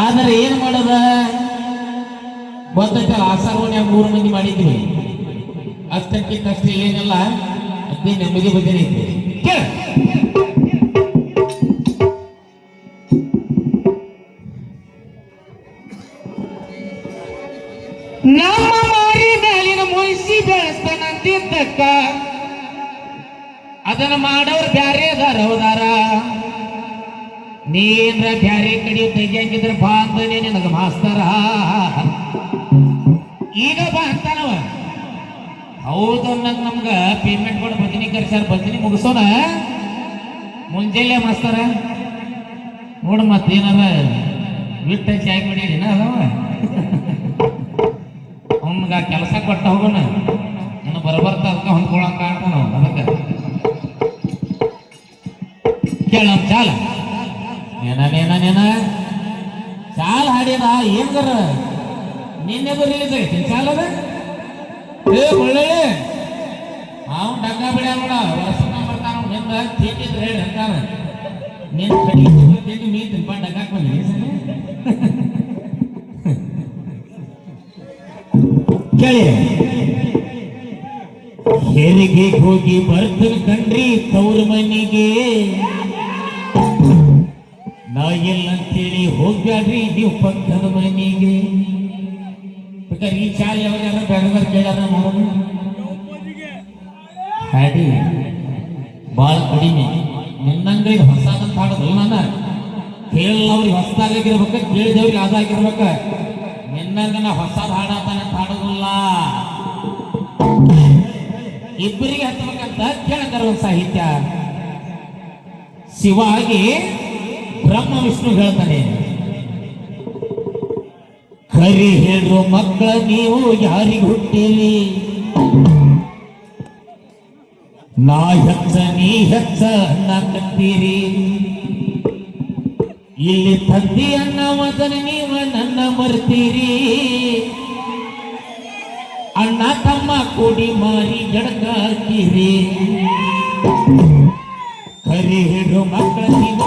ಆದರೆ ಏನ್ ಮಾಡದ? ಗೊತ್ತೈತಲ್ಲ ಆಸಾರವನ್ಯಾಗ ಮೂರು ಮಂದಿ ಮಾಡಿದ್ವಿ. ಅಷ್ಟಕ್ಕಿಂತಷ್ಟೇ ಏನಿಲ್ಲ ಅದೇ ನೆಮ್ಮದಿ ಬಗ್ಗೆ ಐತಿ ನಮ್ಮ ಮಾರಿ ಮೇಲಿನ ಮುಯಿಸಿ ಬೆಳೆಸ್ತಾನಂತಿದ್ದಕ್ಕ. ಅದನ್ನ ಮಾಡೋರು ಬ್ಯಾರೆ ಅದಾರ ಹೌದಾರ ನೀನ್ರ ಬ್ಯಾರೆ ಕಡೆ ತೆಗಿಯಂಗಿದ್ರ ಬಾ ಅಂತಾನೆ ನಿನಗ ಮಾಸ್ತರ. ಈಗ ಬಾ ಅಂತಾನವ. ಹೌದು ಅನ್ನಂಗ ನಮ್ಗ ಪೇಮೆಂಟ್ ಕೊಡ ಬದನಿ ಕರ್ಸ್ಯಾರ ಬದನಿ ಮುಗಿಸೋಣ. ಮುಂಜಾನೆ ಮಾಸ್ತರ. ನೋಡು ಮತ್ತೇನದ ಬಿಟ್ಟ ಚಾಯ್ ಮಾಡಿಡಿನ ಅದಾವ? ಅವನ್ಗ ಕೆಲಸ ಕೊಟ್ಟ ಹೋಗೋಣ. ನಾನು ಬರಬರ್ತ ಅದಕ್ಕೆ ಹೊಂದ್ಕೊಳಂಗ ಕಾಣ್ತಾನ ಅದಕ್ಕೆ. ಕೇಳ ಚಾಲ. ನೇನ ನೇನ ನೇನ. ಸಾಲ ಹಾಡ್ಯದ ಹೆಂಗರ ನಿನ್ನೆ ರಿಲೀಸ್ ಐತಿ ಸಾಲ ಅದ? ಏ ಒಳ್ಳೆ ಅವ್ನು ಡಗ್ಗ ಬಿಡ್ಯಾವಣ ವರ್ಷ ಬರ್ತಾನ ನಿಂದ ತಿಂದಿದ್ರೆ ಹೇಳಿ ಅಂತಾನ ನಿನ್ ತಿಂಡಿ ಮೀ ತಿನ್ಪ ಡಗ್ಗಾಕ್ ಬಂದಿ ಕೇಳಿ. ಹೆರಿಗೆ ಹೋಗಿ ಬರ್ತೀನಿ ಕಣ್ರಿ, ತವ್ರ ಮನೆಗೆ. ನಾ ಇಲ್ಲ ಅಂತೇಳಿ ಹೋಗ್ಬ್ಯಾಡ್ರಿ ನೀವು ಪಕ್ಕದ ಮನೆಗೆ ಬೇಕಾದ್ರೆ ಈ ಚಾಲ್ ಯಾವಾಗ ಬೆಳಗಾರ ಕೇಳ್ಯಾರ ನೋಡೋಣ. ಹಾಡಿ ಭಾಳ ಕಡಿಮೆ. ನಿನ್ನಂಗ ಇದು ಹೊಸದಂತ ಹಾಡೋದಲ್ಲ ನಾನು. ಕೇಳವ್ರಿಗೆ ಹೊಸದಾಗಿರ್ಬೇಕ ಕೇಳಿದವ್ರಿಗೆ ಅದಾಗಿರ್ಬೇಕ ನಿನ್ನಂಗ ನಾ ಹೊಸದ ಹಾಡತಾನೆ ಹಾಡೋದಿಲ್ಲ ಇಬ್ಬರಿಗೆ ಹತ್ತಬೇಕಂತ ಕೇಳ್ತಾರ ಒಂದು ಸಾಹಿತ್ಯ. ಶಿವಾಗಿ ಬ್ರಹ್ಮ ವಿಷ್ಣು ಹೇಳ್ತಾನೆ ಕರಿ ಹೇಳ್ರು ಮಕ್ಕಳ ನೀವು ಯಾರಿಗೆ ಹುಟ್ಟಿರಿ? ನಾ ಹೆಚ್ಚ, ನೀ ಹೆಚ್ಚ ಅನ್ನಕತ್ತೀರಿ ಇಲ್ಲಿ ತಂದಿ ಅನ್ನ ಮದನ ನೀವು ನನ್ನ ಮರ್ತೀರಿ. ಅಣ್ಣ ತಮ್ಮ ಕೂಡಿ ಮಾರಿ ಜಡಕ ಹಾಕಿರಿ ಕರಿ ಹಿಡು ಮಕ್ಕಳ ನೀವು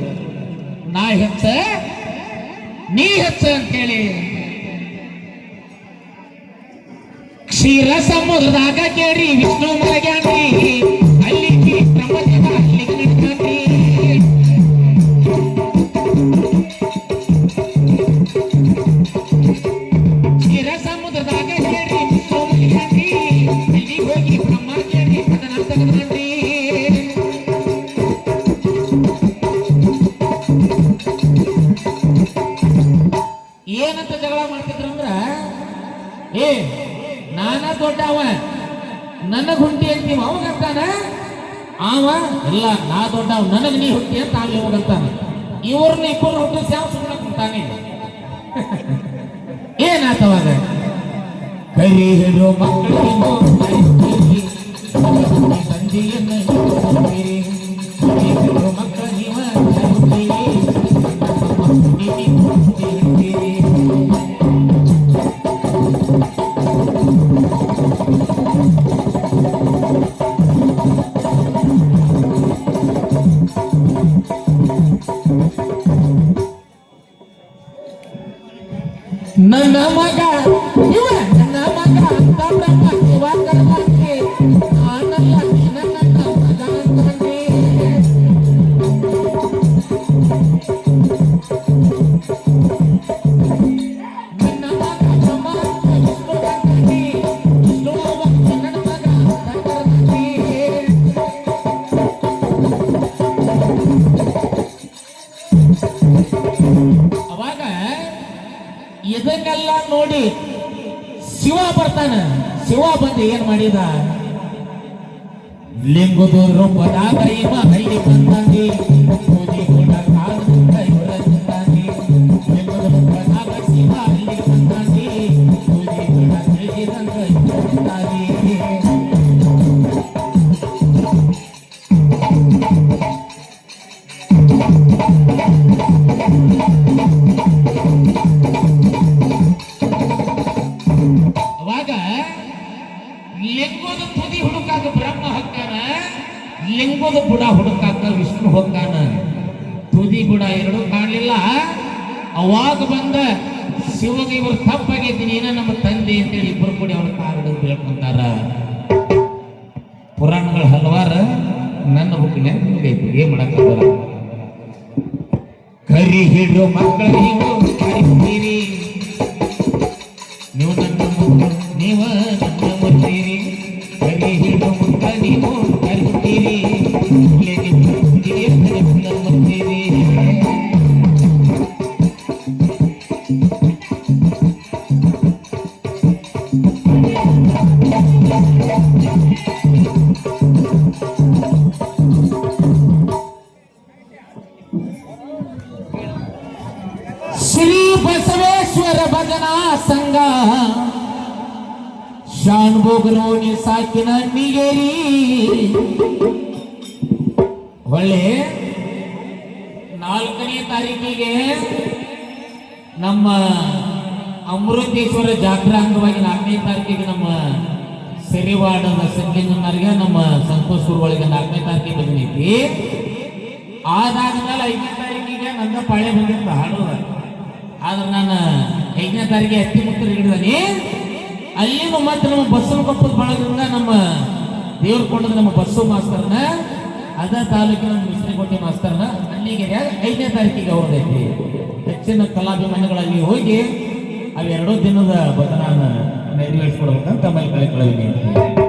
ನಾ ಹೆಚ್ಚ? ನೀ ಹೆಚ್ಚ ಅಂತೇಳಿ ಕ್ಷೀರ ಸಮುದ್ರದಾಗ ಕೇಳಿ ವಿಷ್ಣು ಮಲಗ್ಯಾನ್ರಿ ಏ, ನಾನ ದೊಡ್ಡವ. ನನಗ್ ಹುಂಟಿ ಅಂತೀವ, ಅವಾಗ ಅಂತಾನ? ಅವ ಇಲ್ಲ, ನಾ ದೊಡ್ಡವ, ನನಗೆ ನೀ ಹುಟ್ಟಿ ಅಂತ ಆಗ್ಲಿ ಹೋಗಂತಾನ ಇವ್ರನ್ನ ಇಬ್ಬರು ಹುಟ್ಟಿಸಿ ಯಾವ ಸುಮ್ಮನೆ ಕುಂತಾನೆ. ಏನಾತವಾಗ ಕರಿ ಹಿಡೋ ಮಕ್ಕಳಿಗೂ ಸಂಜೆಯನ್ನು ನನ್ನ ಮಗ ನೋಡಿ ಶಿವ ಬರ್ತಾನ. ಶಿವ ಬಂದು ಏನ್ ಮಾಡಿದ? ಲಿಂಗದ ರೂಪದಾಗ ಇವ ಹಳ್ಳಿ ಲಿಂಗದ ಬುಡ ಹುಡುಕಾಕ ವಿಷ್ಣು ಹೋಗ್ತಾನ. ತುದಿ ಬುಡ ಎರಡೂ ಕಾಣಲಿಲ್ಲ. ಅವಾಗ ಬಂದ ಶಿವಗೆ ಇವರು ತಪ್ಪಾಗೈತಿ, ನೀನ ನಮ್ಮ ತಂದೆ ಅಂತೇಳಿ ಇಬ್ಬರು ಕೂಡಿ ಅವ್ರ ಕಾರಡು ಬೇಡ್ಕೊಂತಾರ ಪುರಾಣಗಳು ಹಲವಾರ ನನ್ನ ಬುಕ್ಕಿನ ಐತಿ ಏನ್ ಮಾಡಕ್ಕ ಕರಿ ಹಿಡಿಯೋ ಮಕ್ಕಳ ನೀವು ನೀವು ನನ್ನ ನೀವ ನನ್ನ ಕರಿ ಹಿಡಿದು ಮಕ್ಕಳ ನೀವು ಬಸವೇಶ್ವರ ಭಜನಾ ಸಂಘ. ಶಾನ್ಭೋಗನೋನಿ ಸಾಕಿನ ನಿಗೇರಿ ಒಳ್ಳೆ ನಾಲ್ಕನೇ ತಾರೀಕಿಗೆ ನಮ್ಮ ಅಮೃತೇಶ್ವರ ಜಾತ್ರಾ ಅಂಗವಾಗಿ ನಾಲ್ಕನೇ ತಾರೀಕಿಗೆ ನಮ್ಮ ಸಿರಿವಾಡದ ಸಿದ್ಲಿಂಗನವರಿಗೆ ನಮ್ಮ ಸಂತೋಷ್ ಗುರುಗಳಿಗೆ ನಾಲ್ಕನೇ ತಾರೀಕಿಗೆ ಬಂದೈತಿ ಆದಾದ್ಮೇಲೆ ಐದನೇ ತಾರೀಕಿಗೆ ನನ್ನ ಪಳೆ ಬಂದಿತ್ತು ಹಾಡೋದ. ಆದ್ರೆ ನಾನು ಐದನೇ ತಾರೀಕಿಗೆ ಹತ್ತಿ ಮುತ್ತರ ಹಿಡಿದಾನೆ ಅಲ್ಲಿನೂ ಮತ್ತೆ ನಮ್ಮ ಬಸ್ಸು ಕೊಪ್ಪದ ಬಳಗದಿಂದ ನಮ್ಮ ದೇವ್ರ ಕೊಂಡದ ನಮ್ಮ ಬಸ್ಸು ಮಾಸ್ತರ್ನ, ಅದ ತಾಲೂಕಿನ ಮಿಶ್ರಕೋಟೆ ಮಾಸ್ತರ್ನ ಅಲ್ಲಿಗೆ ಐದನೇ ತಾರೀಕಿಗೆ ಅವ್ರದೈತಿ ಹೆಚ್ಚಿನ ಕಲಾಭಿಮಾನಿಗಳಲ್ಲಿ ಹೋಗಿ ಅವೆರಡೂ ದಿನದ ಬದಲಾನ ನೆರವೇರಿಸ್ಕೊಡ್ಬೇಕಂತ ತಮ್ಮಲ್ಲಿ ಕಳೆ